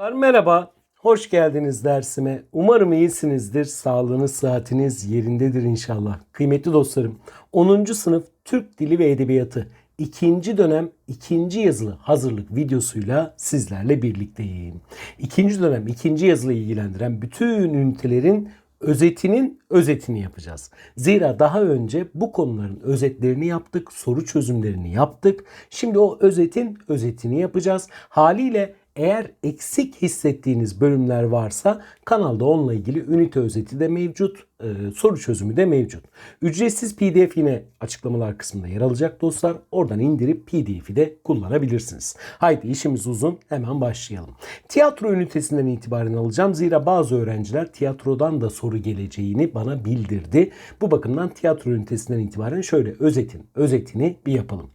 Merhaba, hoş geldiniz dersime. Umarım iyisinizdir, sağlığınız, sıhhatiniz yerindedir inşallah. Kıymetli dostlarım, 10. sınıf Türk Dili ve Edebiyatı 2. dönem 2. yazılı hazırlık videosuyla sizlerle birlikteyim. 2. dönem 2. yazılı ilgilendiren bütün ünitelerin özetinin özetini yapacağız. Zira daha önce bu konuların özetlerini yaptık, soru çözümlerini yaptık. Şimdi o özetin özetini yapacağız. Haliyle eğer eksik hissettiğiniz bölümler varsa kanalda onunla ilgili ünite özeti de mevcut, e, soru çözümü de mevcut. Ücretsiz pdf yine açıklamalar kısmında yer alacak dostlar. Oradan indirip pdf'i de kullanabilirsiniz. Haydi işimiz uzun hemen başlayalım. Tiyatro ünitesinden itibaren alacağım. Zira bazı öğrenciler tiyatrodan da soru geleceğini bana bildirdi. Bu bakımdan tiyatro ünitesinden itibaren şöyle özetin, özetini bir yapalım.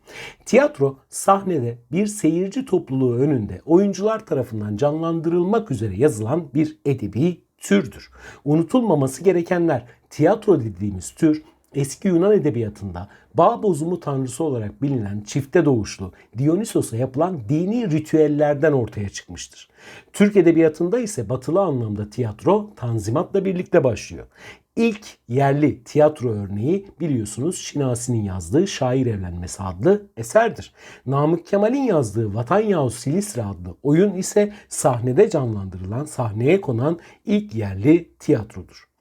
Tiyatro sahnede bir seyirci topluluğu önünde oyuncular tarafından canlandırılmak üzere yazılan bir edebi türdür. Unutulmaması gerekenler tiyatro dediğimiz tür eski Yunan edebiyatında bağ bozumu tanrısı olarak bilinen çifte doğuşlu Dionysos'a yapılan dini ritüellerden ortaya çıkmıştır. Türk edebiyatında ise batılı anlamda tiyatro tanzimatla birlikte başlıyor. İlk yerli tiyatro örneği biliyorsunuz Şinasi'nin yazdığı Şair Evlenmesi adlı eserdir. Namık Kemal'in yazdığı Vatan Yahut Silistre adlı oyun ise sahnede canlandırılan, sahneye konan ilk yerli tiyatrodur.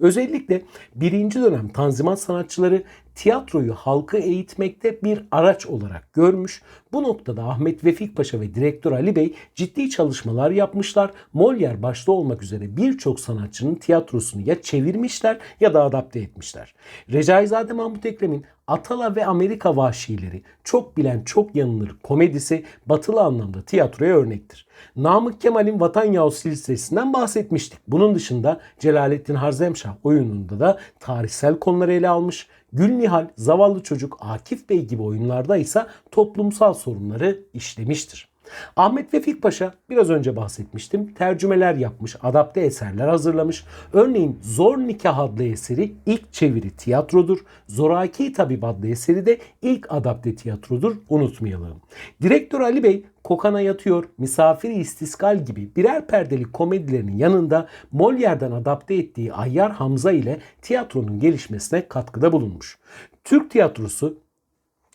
Özellikle birinci dönem Tanzimat sanatçıları tiyatroyu halkı eğitmekte bir araç olarak görmüş. Bu noktada Ahmet Vefik Paşa ve direktör Ali Bey ciddi çalışmalar yapmışlar. Molière başta olmak üzere birçok sanatçının tiyatrosunu ya çevirmişler ya da adapte etmişler. Recaizade Mahmut Ekrem'in Atala ve Amerika Vahşileri çok bilen çok yanılır komedisi batılı anlamda tiyatroya örnektir. Namık Kemal'in Vatan Yahut silsilesinden bahsetmiştik. Bunun dışında Celalettin Harzemşah oyununda da tarihsel konuları ele almış. Gülnihal, Zavallı Çocuk, Akif Bey gibi oyunlarda ise toplumsal sorunları işlemiştir. Ahmet Vefik Paşa biraz önce bahsetmiştim. Tercümeler yapmış, adapte eserler hazırlamış. Örneğin Zor Nikah adlı eseri ilk çeviri tiyatrodur. Zoraki Tabip adlı eseri de ilk adapte tiyatrodur. Unutmayalım. Direktör Ali Bey Kokana Yatıyor, Misafiri İstiskal gibi birer perdeli komedilerinin yanında Molière'den adapte ettiği Ayyar Hamza ile tiyatronun gelişmesine katkıda bulunmuş. Türk tiyatrosu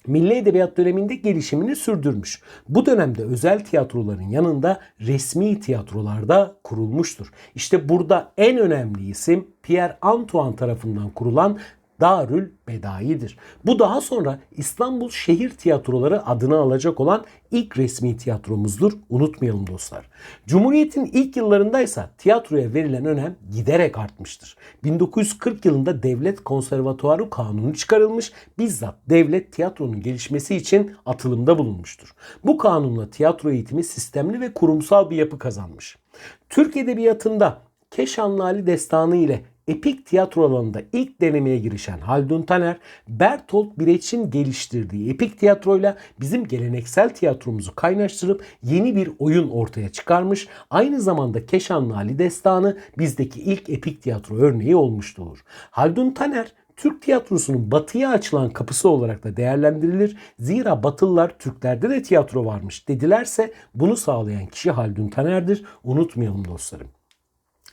Milli Edebiyat döneminde gelişimini sürdürmüş. Bu dönemde özel tiyatroların yanında resmi tiyatrolarda kurulmuştur. İşte burada en önemli isim Pierre Antoine tarafından kurulan Darül Bedai'dir. Bu daha sonra İstanbul Şehir Tiyatroları adını alacak olan ilk resmi tiyatromuzdur. Unutmayalım dostlar. Cumhuriyet'in ilk yıllarındaysa tiyatroya verilen önem giderek artmıştır. 1940 yılında Devlet Konservatuarı Kanunu çıkarılmış. Bizzat devlet tiyatronun gelişmesi için atılımda bulunmuştur. Bu kanunla tiyatro eğitimi sistemli ve kurumsal bir yapı kazanmış. Türk Edebiyatı'nda Keşanlı Ali Destanı ile epik tiyatro alanında ilk denemeye girişen Haldun Taner, Bertolt Brecht'in geliştirdiği epik tiyatroyla bizim geleneksel tiyatromuzu kaynaştırıp yeni bir oyun ortaya çıkarmış. Aynı zamanda Keşanlı Ali Destanı bizdeki ilk epik tiyatro örneği olmuştur. Haldun Taner Türk tiyatrosunun batıya açılan kapısı olarak da değerlendirilir. Zira Batılılar Türklerde de tiyatro varmış dedilerse bunu sağlayan kişi Haldun Taner'dir. Unutmayalım dostlarım.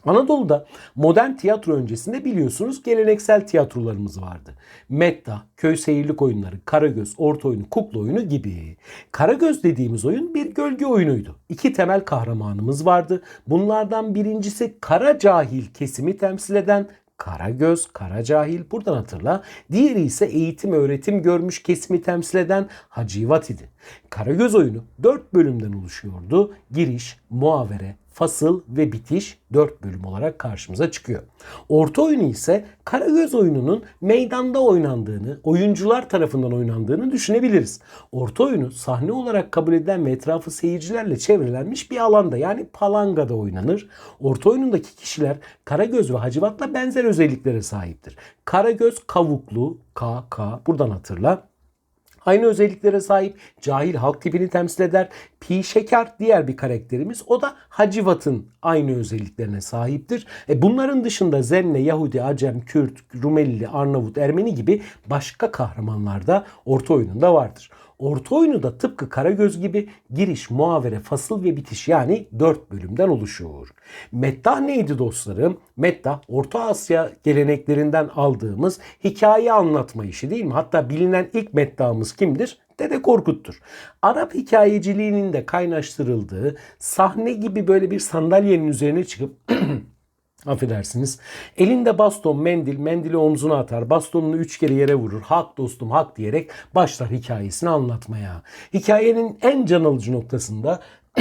Anadolu'da modern tiyatro öncesinde biliyorsunuz geleneksel tiyatrolarımız vardı. Metta, köy seyirlik oyunları, Karagöz, orta oyunu, kukla oyunu gibi. Karagöz dediğimiz oyun bir gölge oyunuydu. İki temel kahramanımız vardı. Bunlardan birincisi kara cahil kesimi temsil eden Karagöz, Kara Cahil buradan hatırla. Diğeri ise eğitim öğretim görmüş kesimi temsil eden Hacivat idi. Karagöz oyunu 4 bölümden oluşuyordu. Giriş, muavere, fasıl ve bitiş 4 bölüm olarak karşımıza çıkıyor. Orta oyunu ise Karagöz oyununun meydanda oynandığını, oyuncular tarafından oynandığını düşünebiliriz. Orta oyunu sahne olarak kabul edilen ve etrafı seyircilerle çevrelenmiş bir alanda yani palangada oynanır. Orta oyunundaki kişiler Karagöz ve Hacivat'la benzer özelliklere sahiptir. Karagöz kavuklu, K, K buradan hatırla. Aynı özelliklere sahip cahil halk tipini temsil eder. Pi Şeker diğer bir karakterimiz. O da Hacivat'ın aynı özelliklerine sahiptir. E bunların dışında Zenne, Yahudi, Acem, Kürt, Rumeli, Arnavut, Ermeni gibi başka kahramanlar da orta oyununda vardır. Orta oyunu da tıpkı Karagöz gibi giriş, muhavere, fasıl ve bitiş yani 4 bölümden oluşuyor. Meddah neydi dostlarım? Meddah Orta Asya geleneklerinden aldığımız hikaye anlatma işi değil mi? Hatta bilinen ilk meddahımız kimdir? Dede Korkut'tur. Arap hikayeciliğinin de kaynaştırıldığı sahne gibi böyle bir sandalyenin üzerine çıkıp affedersiniz. Elinde baston, mendil, mendili omzuna atar, bastonunu üç kere yere vurur. Hak dostum hak diyerek başlar hikayesini anlatmaya. Hikayenin en can alıcı noktasında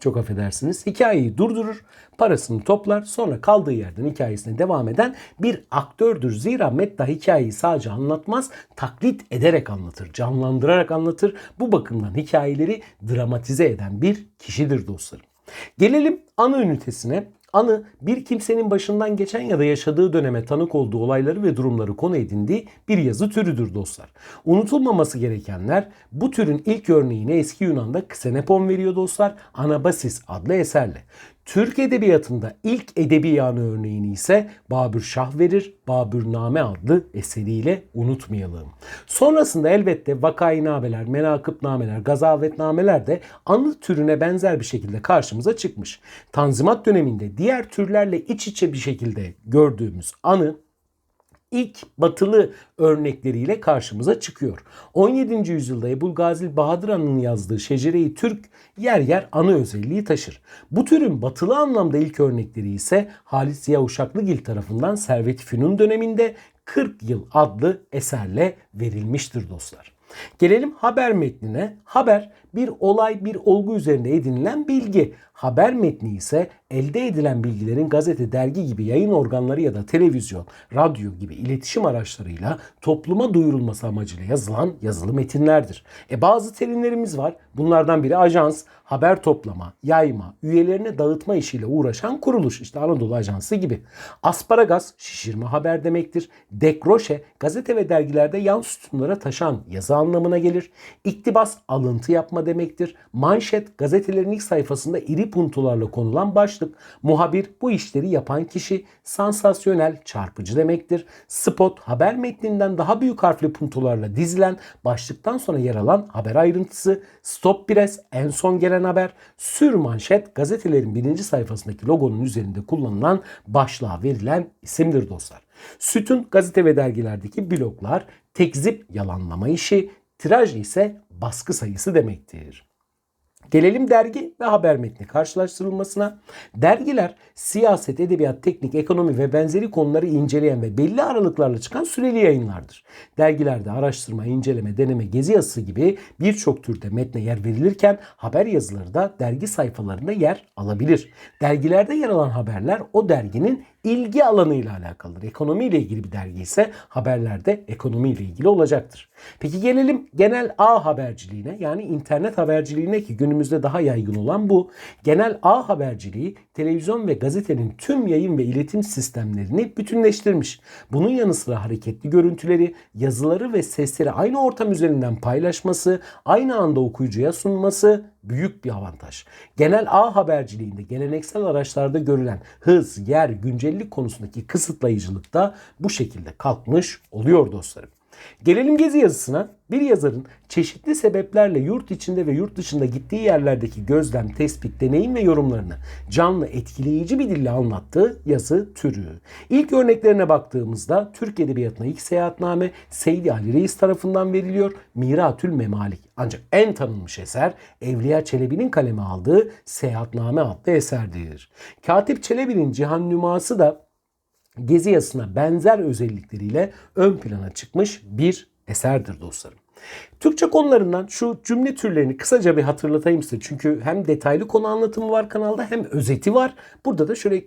çok affedersiniz. Hikayeyi durdurur, parasını toplar, sonra kaldığı yerden hikayesine devam eden bir aktördür. Zira Medda hikayeyi sadece anlatmaz, taklit ederek anlatır, canlandırarak anlatır. Bu bakımdan hikayeleri dramatize eden bir kişidir dostlarım. Gelelim ana ünitesine. Anı bir kimsenin başından geçen ya da yaşadığı döneme tanık olduğu olayları ve durumları konu edindiği bir yazı türüdür dostlar. Unutulmaması gerekenler bu türün ilk örneğini eski Yunan'da Ksenopon veriyor dostlar. Anabasis adlı eserle. Türk edebiyatında ilk edebi yanı örneğini ise Babür Şah verir. Babürname adlı eseriyle unutmayalım. Sonrasında elbette vakainameler, menakıbnameler, gazavetnameler de anı türüne benzer bir şekilde karşımıza çıkmış. Tanzimat döneminde diğer türlerle iç içe bir şekilde gördüğümüz anı ilk batılı örnekleriyle karşımıza çıkıyor. 17. yüzyılda Ebul Gazil Bahadır Han'ın yazdığı Şecere-i Türk yer yer anı özelliği taşır. Bu türün batılı anlamda ilk örnekleri ise Halit Ziya Uşaklıgil tarafından Servet-i Fünun döneminde 40 yıl adlı eserle verilmiştir dostlar. Gelelim haber metnine. Haber bir olay, bir olgu üzerinde edinilen bilgi. Haber metni ise elde edilen bilgilerin gazete, dergi gibi yayın organları ya da televizyon, radyo gibi iletişim araçlarıyla topluma duyurulması amacıyla yazılan yazılı metinlerdir. E bazı terimlerimiz var. Bunlardan biri ajans, haber toplama, yayma, üyelerine dağıtma işiyle uğraşan kuruluş. İşte Anadolu Ajansı gibi. Asparagas şişirme haber demektir. Dekroşe gazete ve dergilerde yan sütunlara taşan yazı anlamına gelir. İktibas alıntı yapma demektir. Manşet gazetelerin ilk sayfasında iri puntolarla konulan başlık. Muhabir bu işleri yapan kişi. Sansasyonel çarpıcı demektir. Spot haber metninden daha büyük harfli puntolarla dizilen başlıktan sonra yer alan haber ayrıntısı. Stop press en son gelen haber. Sür manşet gazetelerin birinci sayfasındaki logonun üzerinde kullanılan başlığa verilen isimdir dostlar. Sütun gazete ve dergilerdeki bloklar, tekzip yalanlama işi, tiraj ise baskı sayısı demektir. Gelelim dergi ve haber metni karşılaştırılmasına. Dergiler siyaset, edebiyat, teknik, ekonomi ve benzeri konuları inceleyen ve belli aralıklarla çıkan süreli yayınlardır. Dergilerde araştırma, inceleme, deneme, gezi yazısı gibi birçok türde metne yer verilirken haber yazıları da dergi sayfalarında yer alabilir. Dergilerde yer alan haberler o derginin ilgi alanıyla alakalıdır. Ekonomiyle ilgili bir dergi ise haberlerde ekonomiyle ilgili olacaktır. Peki gelelim genel ağ haberciliğine yani internet haberciliğine ki günümüzde daha yaygın olan bu. Genel ağ haberciliği televizyon ve gazetenin tüm yayın ve iletim sistemlerini bütünleştirmiş. Bunun yanı sıra hareketli görüntüleri, yazıları ve sesleri aynı ortam üzerinden paylaşması, aynı anda okuyucuya sunması büyük bir avantaj. Genel ağ haberciliğinde geleneksel araçlarda görülen hız, yer, güncellik konusundaki kısıtlayıcılık da bu şekilde kalkmış oluyor dostlarım. Gelelim gezi yazısına. Bir yazarın çeşitli sebeplerle yurt içinde ve yurt dışında gittiği yerlerdeki gözlem, tespit, deneyim ve yorumlarını canlı, etkileyici bir dille anlattığı yazı türü. İlk örneklerine baktığımızda Türk Edebiyatı'na ilk seyahatname Seydi Ali Reis tarafından veriliyor. Miratül Memalik. Ancak en tanınmış eser Evliya Çelebi'nin kaleme aldığı Seyahatname adlı eserdir. Katip Çelebi'nin Cihan Nüması da Gezi yazısına benzer özellikleriyle ön plana çıkmış bir eserdir dostlarım. Türkçe konularından şu cümle türlerini kısaca bir hatırlatayım size. Çünkü hem detaylı konu anlatımı var kanalda hem özeti var. Burada da şöyle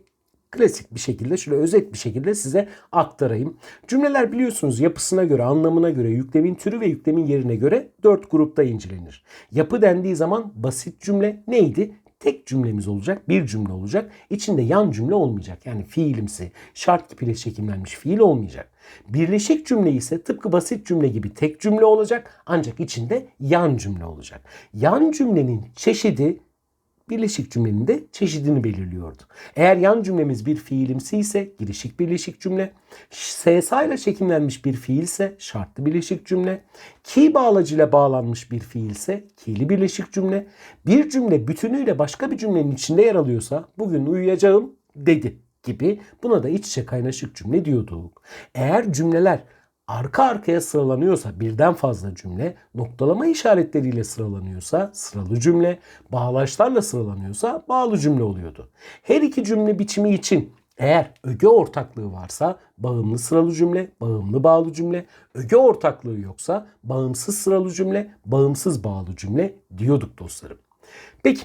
klasik bir şekilde şöyle özet bir şekilde size aktarayım. Cümleler biliyorsunuz yapısına göre, anlamına göre, yüklemin türü ve yüklemin yerine göre dört grupta incelenir. Yapı dendiği zaman basit cümle neydi? Tek cümlemiz olacak, bir cümle olacak. İçinde yan cümle olmayacak. Yani fiilimsi, şart kipiyle çekimlenmiş fiil olmayacak. Birleşik cümle ise tıpkı basit cümle gibi tek cümle olacak ancak içinde yan cümle olacak. Yan cümlenin çeşidi birleşik cümlenin de çeşidini belirliyordu. Eğer yan cümlemiz bir fiilimsi ise girişik birleşik cümle, SSA ile çekimlenmiş bir fiilse şartlı birleşik cümle, ki bağlacıyla bağlanmış bir fiilse ki'li birleşik cümle, bir cümle bütünüyle başka bir cümlenin içinde yer alıyorsa bugün uyuyacağım dedi gibi buna da iç içe kaynaşık cümle diyorduk. Eğer cümleler arka arkaya sıralanıyorsa birden fazla cümle, noktalama işaretleriyle sıralanıyorsa sıralı cümle, bağlaçlarla sıralanıyorsa bağlı cümle oluyordu. Her iki cümle biçimi için eğer öge ortaklığı varsa bağımlı sıralı cümle, bağımlı bağlı cümle, öge ortaklığı yoksa bağımsız sıralı cümle, bağımsız bağlı cümle diyorduk dostlarım. Peki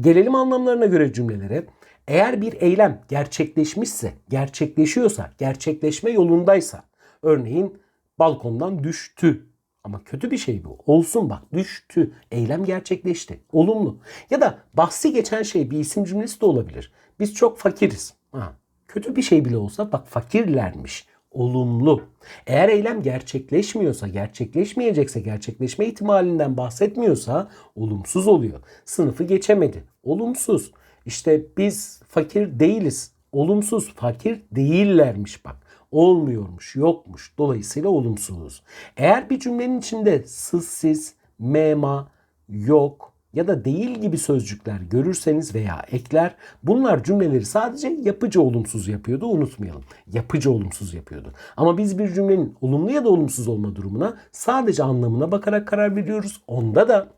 gelelim anlamlarına göre cümlelere. Eğer bir eylem gerçekleşmişse, gerçekleşiyorsa, gerçekleşme yolundaysa, örneğin balkondan düştü. Ama kötü bir şey bu. Olsun bak düştü. Eylem gerçekleşti. Olumlu. Ya da bahsi geçen şey bir isim cümlesi de olabilir. Biz çok fakiriz. Ha, kötü bir şey bile olsa bak fakirlermiş. Olumlu. Eğer eylem gerçekleşmiyorsa, gerçekleşmeyecekse, gerçekleşme ihtimalinden bahsetmiyorsa olumsuz oluyor. Sınıfı geçemedi. Olumsuz. İşte biz fakir değiliz. Olumsuz. Fakir değillermiş bak. Olmuyormuş, yokmuş. Dolayısıyla olumsuz. Eğer bir cümlenin içinde sız, siz, mema, yok ya da değil gibi sözcükler görürseniz veya ekler bunlar cümleleri sadece yapıcı olumsuz yapıyordu unutmayalım. Yapıcı olumsuz yapıyordu. Ama biz bir cümlenin olumlu ya da olumsuz olma durumuna sadece anlamına bakarak karar veriyoruz. Onda da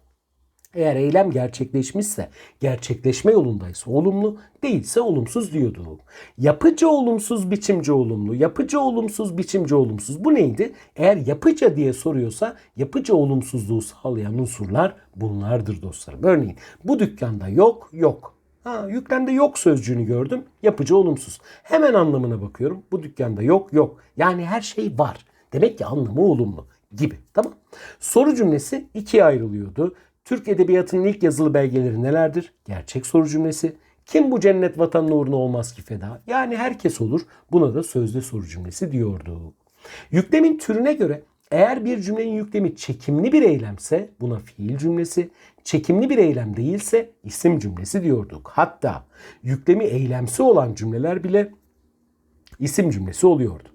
eğer eylem gerçekleşmişse, gerçekleşme yolundaysa olumlu, değilse olumsuz diyordu. Yapıcı olumsuz, biçimci olumlu, yapıcı olumsuz, biçimci olumsuz. Bu neydi? Eğer yapıcı diye soruyorsa yapıcı olumsuzluğu sağlayan unsurlar bunlardır dostlarım. Örneğin bu dükkanda yok, yok. Ha, yüklemde yok sözcüğünü gördüm. Yapıcı olumsuz. Hemen anlamına bakıyorum. Bu dükkanda yok, yok. Yani her şey var. Demek ki anlamı olumlu gibi. Tamam. Soru cümlesi ikiye ayrılıyordu. Türk Edebiyatı'nın ilk yazılı belgeleri nelerdir? Gerçek soru cümlesi. Kim bu cennet vatanın uğruna olmaz ki feda? Yani herkes olur. Buna da sözde soru cümlesi diyordu. Yüklemin türüne göre eğer bir cümlenin yüklemi çekimli bir eylemse buna fiil cümlesi, çekimli bir eylem değilse isim cümlesi diyorduk. Hatta yüklemi eylemsi olan cümleler bile isim cümlesi oluyordu.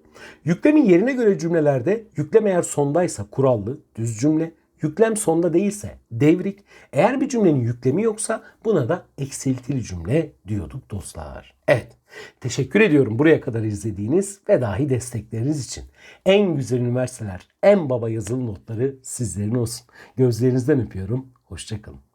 Yüklemin yerine göre cümlelerde yüklem eğer sondaysa kurallı, düz cümle, yüklem sonda değilse devrik, eğer bir cümlenin yüklemi yoksa buna da eksiltili cümle diyorduk dostlar. Evet, teşekkür ediyorum buraya kadar izlediğiniz ve dahi destekleriniz için. En güzel üniversiteler, en baba yazılı notları sizlerin olsun. Gözlerinizden öpüyorum, hoşçakalın.